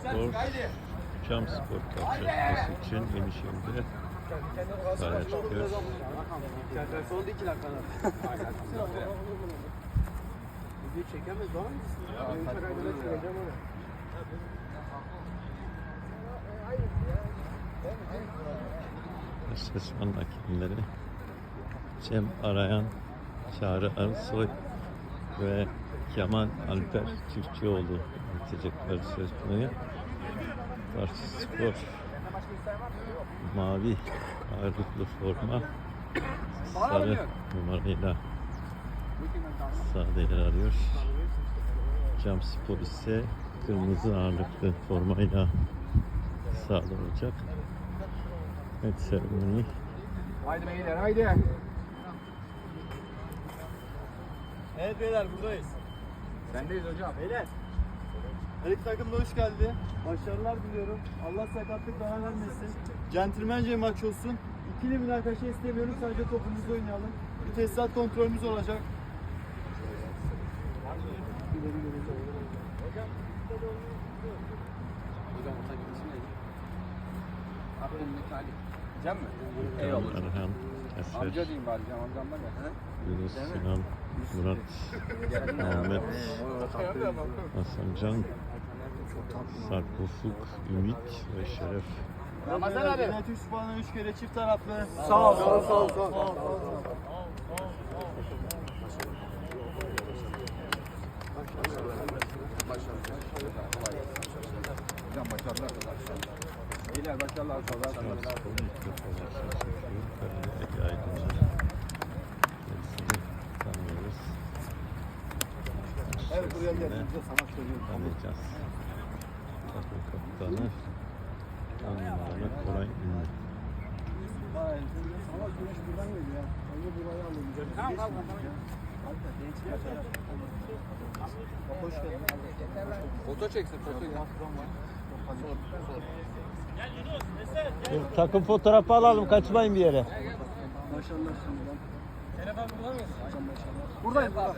Spor, Cam Spor karşılaşması için enişimde sahaya çıkıyor. Son iki dakika. Video çekemez var mı? Sesman hakemleri Cem Arayan, Çağrı Arısoy ve Kemal Alper Çiftçioğlu bitecekler sözleşmeyi. Tarsus Spor mavi ağırlıklı forma sarı numarayla sahada yer arıyor. Cam Spor ise kırmızı ağırlıklı formayla sahada olacak. Evet seremoni Haydi beyler haydi. Evet beyler buradayız. Sendeyiz hocam. Beyler. Her iki takım da hoş geldi. Başarılar diliyorum. Allah sakatlık daha vermesin. Centilmence maç olsun. İkili münakaşa istemiyorum. Sadece topumuzu oynayalım. Bir tesisat kontrolümüz olacak. Hocam o takım ismi neydi? Abdülhamit Ali. Cem mi? Eyvallah. Erhan, Eser, Amca diyeyim bari Cem amcam var ya. Yunus Sinan, Murat, Ahmet, Hasancan, Sarp Ufuk, Ümit ve Şeref. Ramazan abi. Cüneyt Üstüfan'a 3 kere çift taraflı. Sağ ol, sağ ol, sağ ol, sağ ol. Hocam başarılar. Beyler başarılar. Başarılar. Evet buraya Şimdi geldiğimizde sana söylüyorum. Tanıyacağız. Takım kaptanı numaralı Koray Ünlü. Vay, Ama güneş buradan geliyor ya. Önce burayı alalım. Tamam, tamam, tamam. Hoş geldin. Foto çeksin, foto. Takım fotoğrafı alalım kaçmayın bir yere. Başarılar şimdiden. Telefon burada mıyız? Buradayım burada.